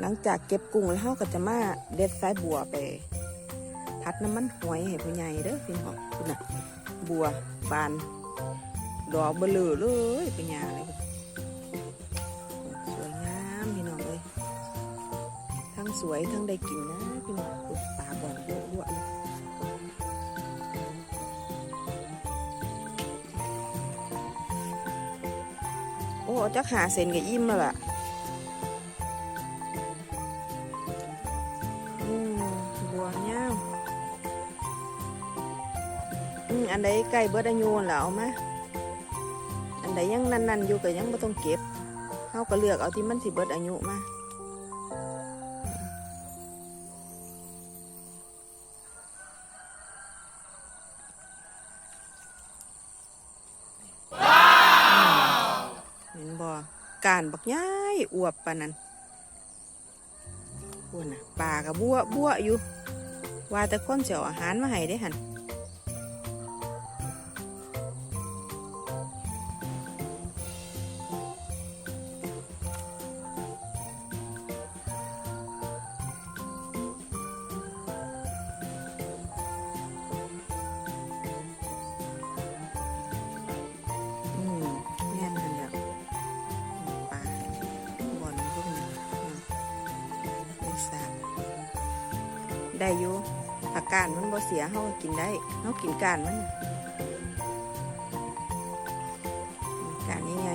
หลังจากเก็บกุ้งแล้วเราก็จะมาเด็ดสายบัวไปพัดน้ำมันหอยให้ผู้ใหญ่เด้อพี่น้องคุณน่ะ บัวบาน ดอกเบลอเลยเป็นหยาเลยสวยงามพี่น้องเลยทั้งสวยทั้งได้กินนะพี่น้องปลาบ่อนเยอะๆโอ้จักหาเซนกับอิ่มแล้วล่ะ อันใดใกล้เบิดอายุแล้วเอามาอันใดยังนั่นๆอยู่ก็ยังไม่ต้องเก็บเขาก็เลือกเอาที่มันสิเบิดอายุมาเห็นบ่การบักย้ายอวบปานนั้นพวกน่ะปลากับบัวบัวอยู่ว่าแต่คนเสียวอาหารมาให้ได้หัน ได้อยู่ผักกาดมันบ่เสียเขาก็กินได้เขากินกานมันกานยังไง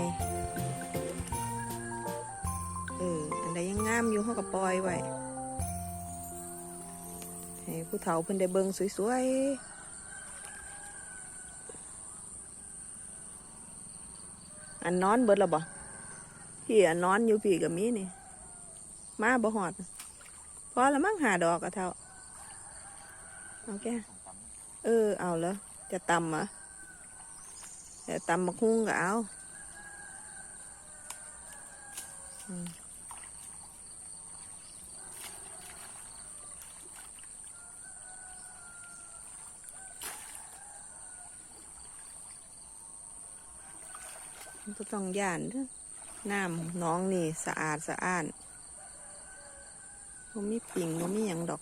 เอออันใดยังงามอยู่เขาก็ปล่อยไว้ให้ผู้เฒ่าเพิ่นได้เบิ่งสวยๆอันนอนเบิดและบ่พี่อันนอนอยู่พี่กับมีนี่ มาบ่หอดพอละมั้งหาดอกกะเท่า เอาแกเออ เอาแล้วจะตำอะจะตำมะคุ้งก็เอาก็ต้องย่านเด้อน้ำน้องนี่สะอาดสะอ้านบ่มีปิ่งบ่มีหยังดอก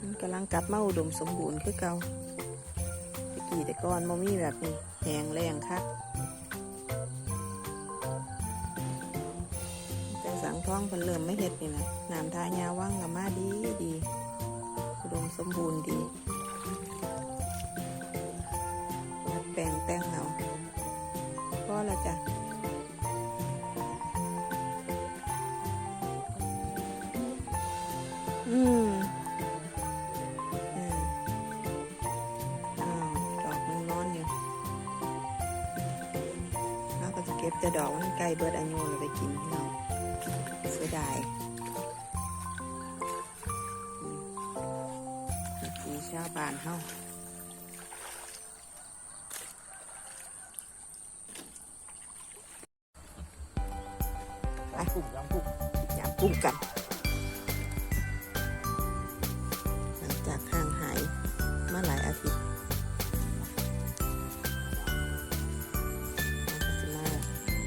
มัน กำลังกลับมาอุดมสมบูรณ์คือเก่าตะกี้แต่ก่อนบ่มีแบบนี้แหงแรงคักแต่สังท้องเพิ่นเริ่มไม่เฮ็ดนี่นะน้ำทายาว่างกับมาดีดีอุดมสมบูรณ์ดีแปลงแต่งเอาพอละจ้ะอืม ก็บแต่ดอกมันใกล้เบิดอายุเราไปกินพี่น้องเสียดายมีชาวบ้านเฮา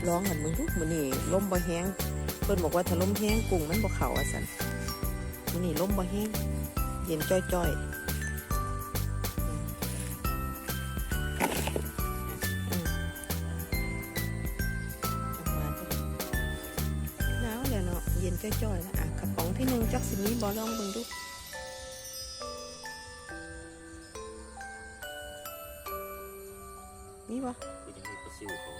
ร้องกันมึงทุกมือนี่ลมบ่แห้งเพิ่นบอกว่าถ้าลมแห้งกุ้งมันบ่เข่าอะสันมือนี่ลมบ่แห้งเย็นจ้อยๆอืมอืมจังหวะนี้หนาวแล้วเย็นจ้อยๆแล้วอะกระป๋องที่หนึ่งจักสิมีบ่ลองเบิ่งดู คือยังมีปลาซิวเขา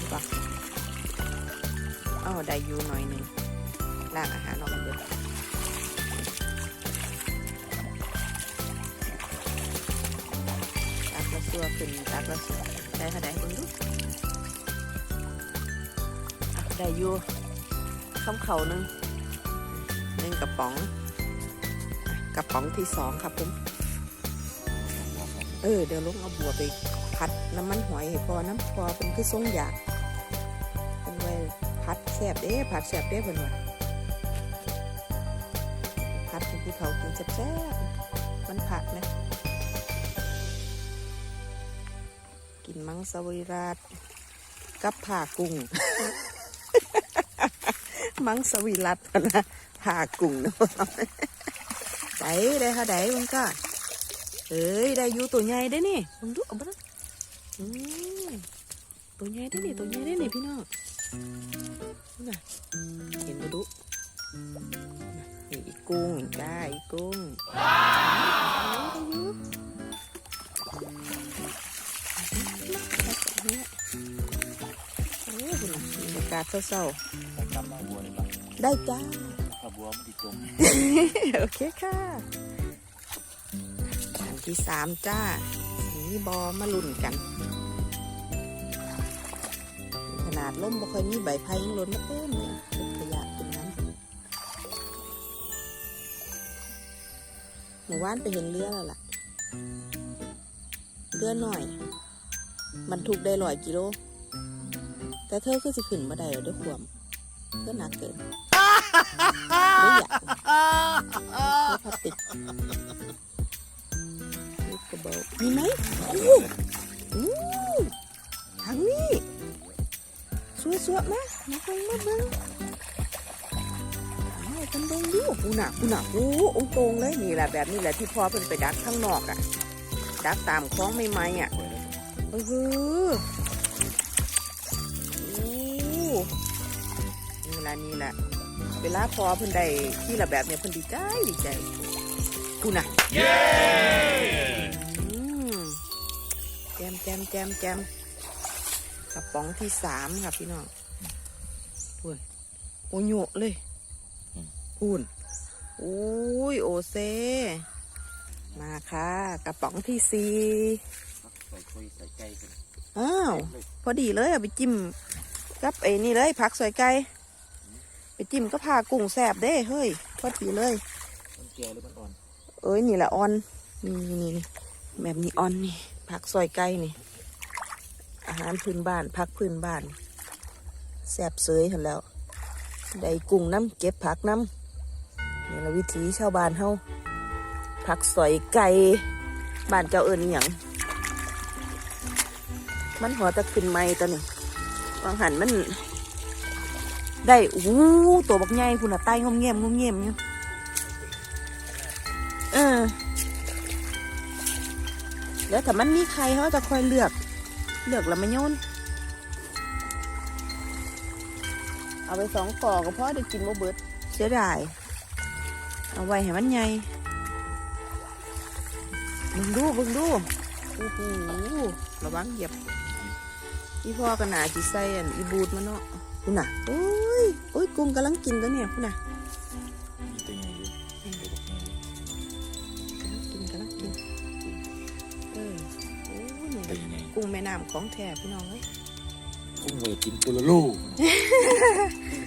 นี่วะอ๋อได้ยูหน่อยหนึ่งล้างอาหารออกมาเยอะตักละสัวขึ้นตักละสัวได้เท่าไดคุณดูอะได้ยูข้ามเขาหนึ่งึ่งกระป๋อง กระป๋องที่สองครับผมเออเดี๋ยวลงเอาบัวไปผัดน้ำมันหอยพอน้ำพอเป็นคือทรงอยากเป็นไงผัดแสบเด้ผัดแสบเด้เป็นว่าพัดเป็นภูเขากินแสบๆมันผัดนะกินมังสวิรัตกับผ่ากุ้ง มังสวิรัตนะ ผ่ากุ้งเนาะได้ได้ค่ะได้มันก็เอ้ยได้อยู่ตัวใหญ่ได้นี่มึงดูเอาบ้างตัวใหญ่ได้นี่ตัวใหญ่ได้นี่พี่น้องน่ะเห็นบ่ดุน่ะนี่อีกกุ้งจ้าอีกกุ้งได้อยู่โอ้ยคุณน่ะบรรยากาศเศร้าแต่กำมาได้จ้า โอเคค่ะอันที่สามจ้าสีบอมาลุ่นกัน ขนาดล่มบ่ค่อยมีใบไผ่ยังล่นมาเต็มเลยเก็บขยะเป็นน้ำหมู่บ้านไปเห็นเรือแล้วล่ะเรือหน่อย มันถูกได้ร้อยกิโล แต่เธอคือสิขึ้นมาได้ด้วยความก็หนักเกินไม่อยาก ล้วพลาสติกลูกกระเบามีไหมโอ้โหทางนี้สวยสวยๆมามาเบิ่งมาเบิ่งเอากันเบิ่งดูกูน่ะกูน่ะโอ้องตรงเลยนี่แหละแบบนี้แหละที่พ่อเพิ่นไปดักข้างนอกอะ ดักตามคล้องไม่ไม้อะสวยเออโอ้นี่แหละนี่แหละ เวลาพอเพิ่นได้ที่ละแบบเนี่ยเพิ่นดีใจดีใจกูน่ะอืมแจมแจมแจมแจมกระป๋องที่สามค่ะพี่น้องพูนโอโยะเลยพูนโอ้ยโอเซ มาค่ะ กระป๋องที่สี่ใส่คุยใส่ใจกันอ้าว พอดีเลยเอาไปจิ้มกับไอ้นี่เลยผักสวยไก่ไป จิ้มก็พากุ้งแสบเด้เฮ้ยพอดีเลยมันแก่หรือมันอ่อน เอ้ยนี่แหละออนนี่นี่นี่แบบนี้ออนนี่ผักซอยไก่นี่ อาหารพื้นบ้านผักพื้นบ้านแสบเสยเห็นแล้วได้กุ้งน้ำเก็บผักน้ำนี่ละวิถีชาวบ้านเฮาผักซอยไก่บ้านเจ้าเอิญอหย่างมันหัวตะขึ้นไม้ตัวนี้วางหันมัน ได้อู้ตัวบักใหญ่คุณน่ะไตงมเงียมงมเงียมอยู่เออแล้วถ้ามันมีใครเขาจะคอยเลือก เลือกแล้วมาโยนเอาไปสองก่อก็พอได้กินโมเบิดเสียดายเอาไว้ให้มันใหญ่เบิ่งดูเบิ่งดูโอ้โหระวังเหยียบอีพ่อกันหนาจีใส่อันอีบูดมันเนาะคุณน่ะโอ้ โอ้ยกุ้งกำลังกินตัวเนี่ยคุณน่ะมีตัวใหญ่อยู่ตัวบักใหญ่อยู่กำลังกินกำลังกินเออโอ้ยนี่ตัวใหญ่กุ้งแม่น้ำของแท้พี่น้องเอ้ยกุ้งเวกินตัวละลูก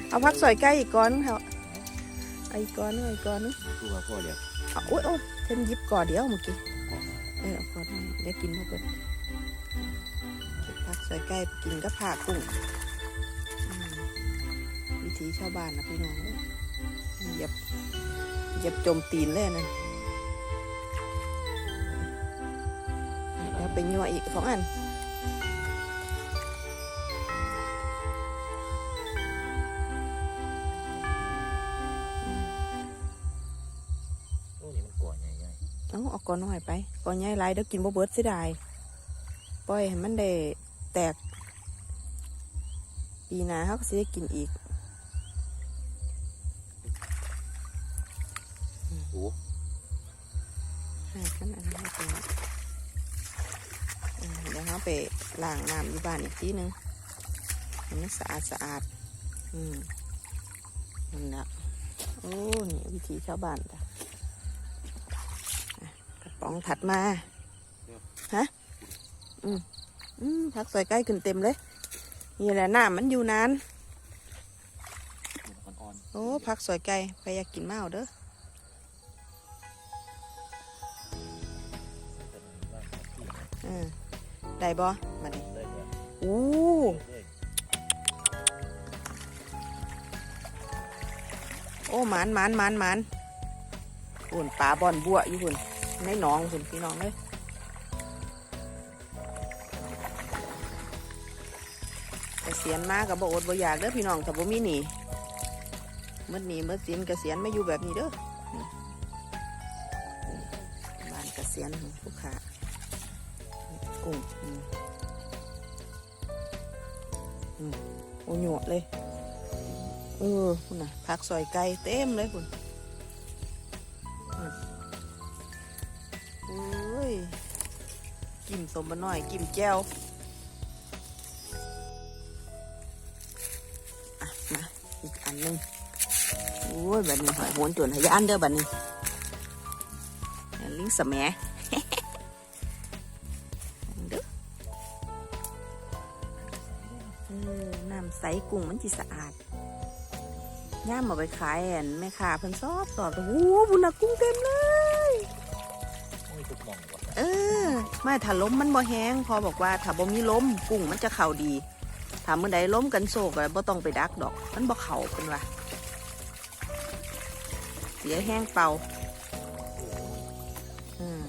เอาพักสอยไก่อีกก้อนนึงเถอะเอาอีกก้อนนึงเอาอีกก้อนนึงตัวพ่อเดียวเอาโอ้ยโอ้ยเพิ่นหยิบก่อนเดียวเมื่อกี้เออเอาก่อนหนึ่งเดี๋ยวกินพวกเพิ่นพักสอยไก่ไปกินก็ผ่ากุ้งอืมวิ ถีชาวบ้านนะพี่น้องเยเหยียบเหยียบจมตีนเลยนะแล้วไปยั่วอีกสองอันโอ้นี่มันก่อใหญ่ใหญ่เอาออกก่อนหน่อยไป ก่อนใหญ่ไรเดี๋ยวกินบ่เบิดเสียดายปล่อยให้มันได้แตก ปีหน้าเขาก็สิได้กินอีก ให้มันอันนั้นให้เป็นเออเดี๋ยวเขาไปล้างน้ำอยู่บ้านอีกทีหนึงให้มันสะอาดสะอาด อืมนั่นแหละโอ้นี่วิธีชาวบ้านจ้ะอะกระป๋องถัดมา ฮะ อืมอืมพักซอยใกล้ขึ้นเต็มเลย นี่แหละน้ำมันอยู่นานมันอ่อนโอ้พักซอยไก่ใครอยากกินมาเอาเด้อ ได้บ่มาดิได้เลยอู้เลยโอ้หมานหมานหมานหมานหุ่นปลาบอนบัวอยู่หุ่นในหนองหุ่นพี่น้องเลยษียณมากับบ่อดบ่อยากเด้อพี่น้องถ้าบ่มีหนี้เมื่อนี้เมื่อสินเกษียณมาอยู่แบบนี้เด้อนี่บ้านเกษียณของลูกค้า กุ้งอืมอืมโอ้หยวดเลย เออคุณน่ะผักซอยไก่เต็มเลยคุณอืมโอ้ย กิมสมบะน้อย กิมแก้วอะมาอีกอันหนึงโอ้ยแบบนี้หอยโหนจวนหายานเด้อแบบนี้ลิงสะแใสกุ้งมันจีสะอาดย่ามเอาไปขายแอนแม่ค้าเพิ่นชอบตอบโอ้โหบุญนะกุ้งเต็มเลยโอ้ยทุกหมองว่ะเออไม่ถ้าล้มมันบ่แห้งพอบอกว่าถ้าบ่มีล้มกุ้งมันจะเข่าดีถ้าเมื่อใดล้มกันโศกอะบ่ต้องไปดักดอก มันบ่เข่าเป็นว่าเสียแห้งเป่าอืม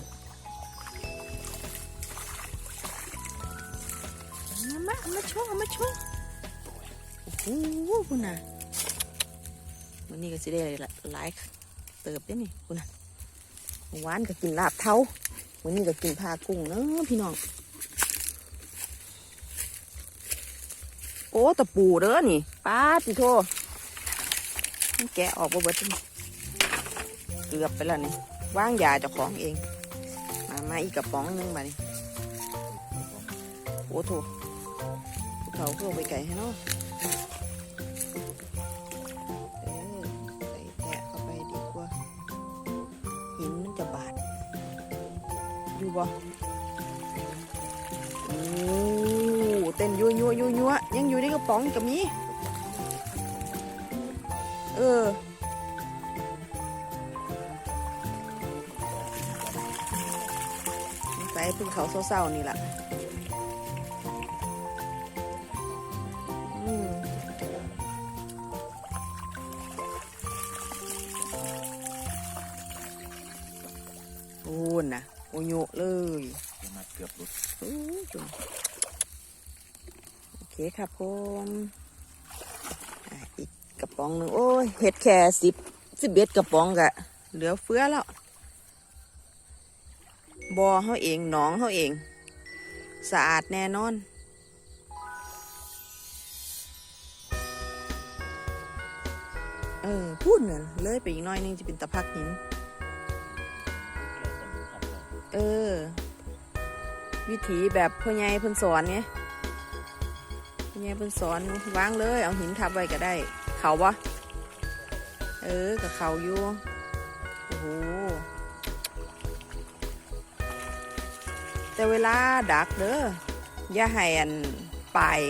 เอามาเอามาโชว์เอามาโชว์โอ้คุณน่ะวันนี้ก็สิได้หลายเติบได้นี่คุณน่ะหวานก็กินลาบเท้าวันนี้ก็กินพากุ้งเนอะพี่น้องโอ้ตะปูเด้อนี่ป้าดสิโทแกะออกบ่เบิดเกือบไปแล้วนี่ว่างยาเจ้าของเอง มามาอีกกระป๋องหนึงมานี่โอ้โถเขาเพื่อไปไก่ให้เนาะ อยู่บ่โอ้เต้นยัวยัวยัวยัวยังอยู่ในกระป๋องกับมีเออใส่พึ่งเขาเศร้าๆนี่แหละ ยะเลยมาเกือบหลุดโอ้จุ่มโอเคครับผมอะอีกกระป๋องหนึ่งโอ้ยเห็ดแค่สิบสิบเอ็ดกระป๋องกะเหลือเฟือแล้วบอเขาเองหนองเขาเอง สะอาดแน่นอนเออพูดเหมือนเลยไปอีกน้อยนึงจะเป็นตะพักหิน เออ วิถีแบบพ่อใหญ่พ่นสอนไงพ่อใหญ่พ่นสอนวางเลย เอาหินทับไว้ก็ได้ เขาปะเออกับเขาอยู่โอ้โหแต่เวลาดักเด้ออย่าให้อันปลาย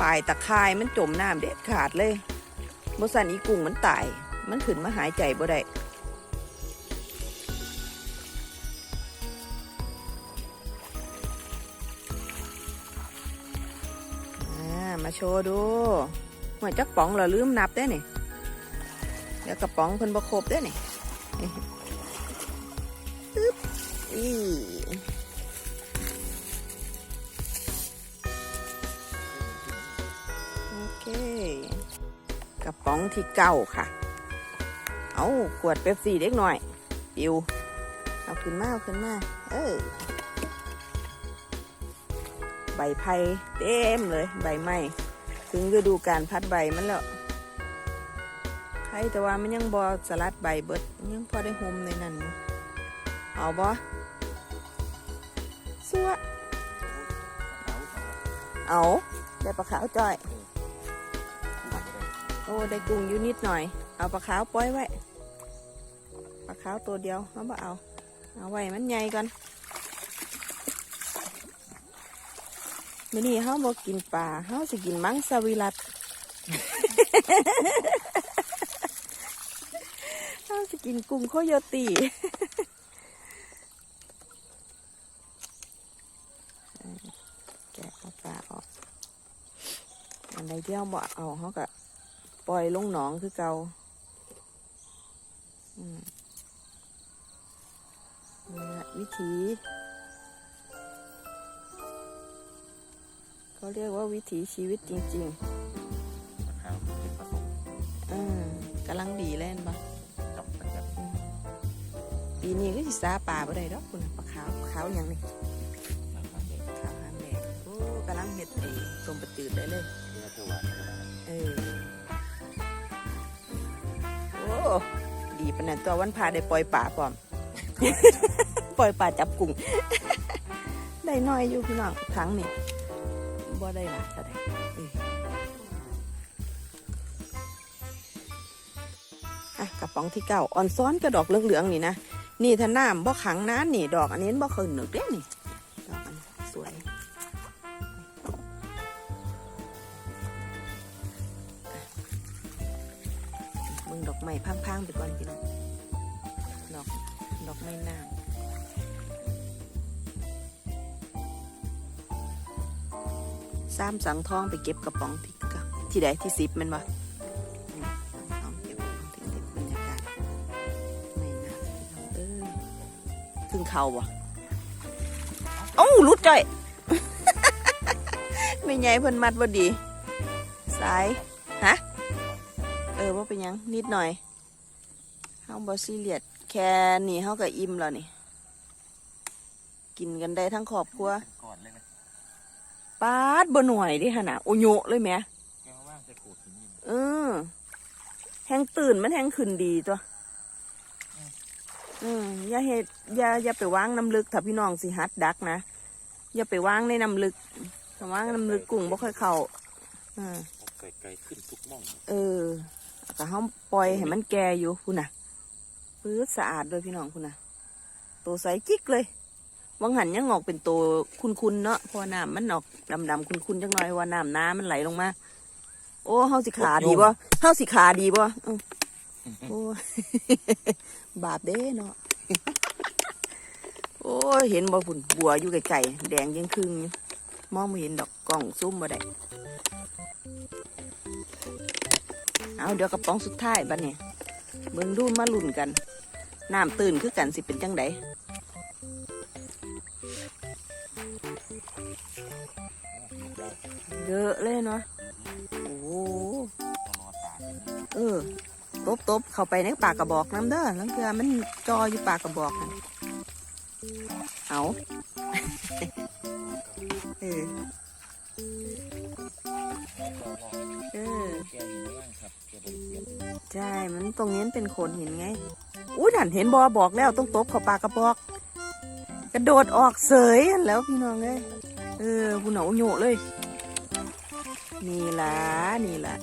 ปลายตะข่ายมันจมน้ำเด็ดขาดเลยบสันอีกุ้งมันตาย มันขึ้นมาหายใจบ่ได้ ว์ดูหัวจักป๋องเราลืมนับได้นี่เดี๋ยวกระป๋องเพิ่นบ่ครบได้นี่อึ๊บอีโอเค กระป๋องที่เก้าค่ะ เอาขวดเป๊ปซี่เล็กหน่อย ปิว เอาขึ้นมาเอาขึ้นมา เออใบไผ่เต็มเลย ใบไม้ ถึงฤดูการพัดใบมันแล้วใครแต่ว่ามันยังบอสลัดใบเบิดยังพอได้โฮมในนั้นอยู่เอาบอสัวเอาได้ปลาขาวจ่อย โอ้ได้กุ้งอยู่นิดหน่อย เอาปลาขาวปล่อยไว้ปลาขาวตัวเดียวเอาบ่เอา เอาไว้มันใหญ่ก่อน มื่อนี้เฮาบ่กินปลาเฮาสิกินมังสวิรัตเฮาสิกินกุ้งโคโยตีแกะเอาปลาออกอันใดเดียวบ่เอาเฮาก็ปล่อยลงหนองคือเก่าอืมวิธี เขาเรียกว่าวิถีชีวิตจริงมะขามเป็นผสมๆเออกำลังดีเล่นปะกับประจับปีนี้ก็สิซาปลาบ่ได้ดอกคุณน่ะปลาขาวปลาขาวอย่างนี้มะขามแดงขาวหางแดงโอ้กำลังเห็ดไอ้สมปะจืดได้เลยเพื่อเทวานเออโอ้ดีปะเนี่ยตัววันพาได้ปล่อยป่าพร้อม ปล่อยป่าจับกุ้งได้น้อยอยู่พี่น้องครั้งนี่ บ่ได้หลายเท่าใดเอออะกระป๋องที่เก้าอ่อนซ้อนกระดอกเหลืองๆนี่นะนี่ถ้าน้ำบ่ขังน้ำนี่ดอกอันนี้บ่เคยหนึกเด้นี่ ซ้ำสังทองไปเก็บกระป๋องที่เก้าที่ใดที่สิบมันวะสังทองเก็บกระป๋องที่สิบบรรยากาศไม่นางพี่น้องเอ้ยถึงเขาวะเอ้ารุดจ่อยไม่ใหญ่เพิ่นมัดบ่ดีสายฮะเออว่าเป็นยังนิดหน่อยเฮาบอซีเรียสแค่นี่เฮาก็อิ่มแล้วนี่ กินกันได้ทั้งครอบครัวก่อนเลยไหม ปาดบ่หน่อยเดิขนาดโอโยะเลยแหมแกมาว่างจะโขดหินนี่เออแหงตื่นมันแหงขึ้นดีตัวอืมอย่าเฮ็ดอย่าอย่าไปวางน้ำลึกถ้าพี่น้องสิฮัดดักนะอย่าไปวางในน้ำลึกถ้าวางน้ำลึกกุ้งบ่ค่อยเข้าอ่าไก่ไก่ขึ้นทุกม่อง เออก็ห้องปล่อยให้มันแก่อยู่คุณน่ะปื้ดสะอาดเลยพี่น้องคุณน่ะตัวใสจิกเลย วังหันยังออกเป็นตัวคุณๆเนาะเพราะว่าน้ำมันออกดำๆคุณๆจังหน่อยว่าน้ำน้ำมันไหลลงมา โอ้เฮาสิขาดีบ่เฮาสิขาดีบ่เอ้าโอ้บาปเด้เนาะโอ้ยเห็นบ่พุ่นบัวอยู่ไกลๆแดงยังครึ่งอยู่มองไม่เห็นดอกกล้องซูมบ่ได้เอาเดี๋ยวกระป๋องสุดท้ายบัดนี้เบิ่งดูมาลุ่นกันน้ำตื่นคือกันสิเป็นจังได ยอะเลยเนาะ โอ้โหตลอดตาเออ ตบตบเข้าไปในปากกระบอกน้ำเด้อลังเทือมันจออยู่ปากกระบอกเอาเออเออใช่ มันตรงนี้เป็นโขนหินไง อุ้ยนั่นเห็นบอบอกแล้วต้องตบเข้าปากกระบอก กระโดดออกเสยแล้วพี่น้องเลยเออผู้หนูโยเลย นี่ล่ะนี่ล่ะ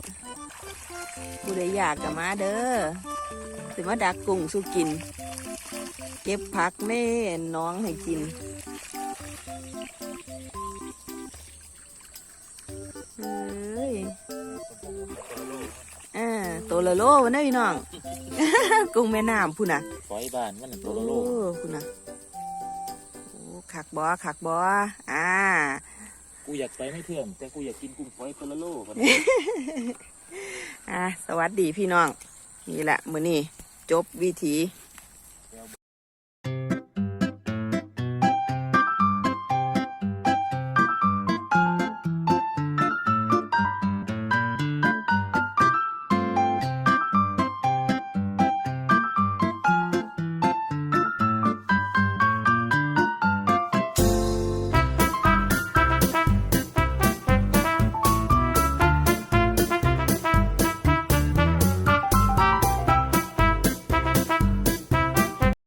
ผู้ใดอยากกับมาเด้อสิมาดักกุ้งสู้กิน เก็บผักแม่น้องให้กินเอ้ยอ่าตัวละโลวันนี้พี่น้อง กุ้งแม่น้ำพุ่นน่ะฝอยบ้านมันตัโอ้วละโลพุ่นน่ะโอ้ขักบอขักบออ่า กูอยากไปไม่เพื่อนแต่กูอยากกินกุ้งฝอยตัวละโลก่อนอะสวัสดีพี่น้อง นี่แหละมือนี้จบวิธี